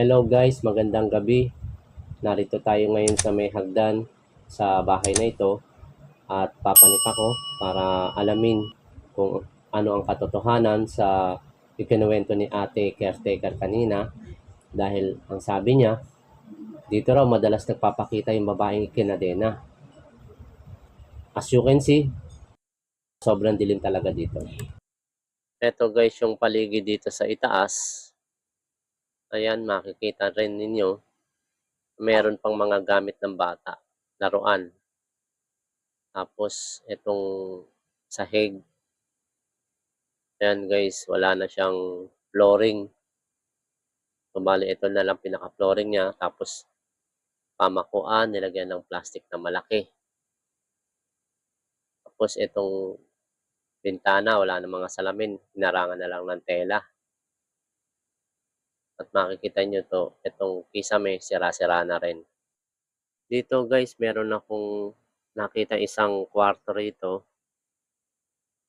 Hello guys, magandang gabi. Narito tayo ngayon sa may hagdan sa bahay na ito at papanik ako para alamin kung ano ang katotohanan sa ikinuwento ni ate caretaker kanina dahil ang sabi niya dito raw madalas nagpapakita yung babaeng ikinadena. As you can see, sobrang dilim talaga dito. Ito guys yung paligid dito sa itaas. Ayan, makikita rin ninyo. Meron pang mga gamit ng bata. Laruan. Tapos, itong sahig. Ayan guys, wala na siyang flooring. So, bali, ito na lang pinaka-flooring niya. Tapos, pamakuan, nilagyan ng plastic na malaki. Tapos, itong bintana, wala na mga salamin. Hinarangan na lang ng tela. At makikita nyo to, itong kisame, sira-sira na rin. Dito guys, meron akong nakita isang kwarto rito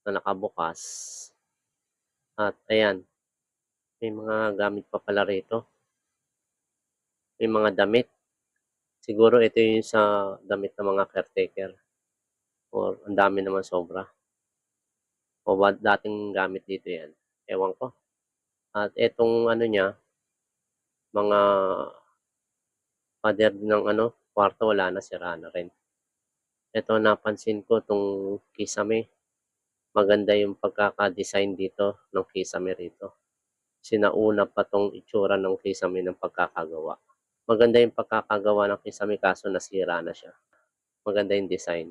na nakabukas. At ayan, may mga gamit pa pala rito. May mga damit. Siguro ito yung sa damit ng mga caretaker. Or ang dami naman sobra. O dating gamit dito yan? Ewan ko. At itong ano niya, mga pader ng ano, kwarto wala na, sira na rin. Ito napansin ko tong kisame. Maganda yung pagkaka-design dito ng kisame rito. Sinauna pa tong itsura ng kisame ng pagkakagawa. Maganda yung pagkakagawa ng kisame kaso nasira na siya. Maganda yung design.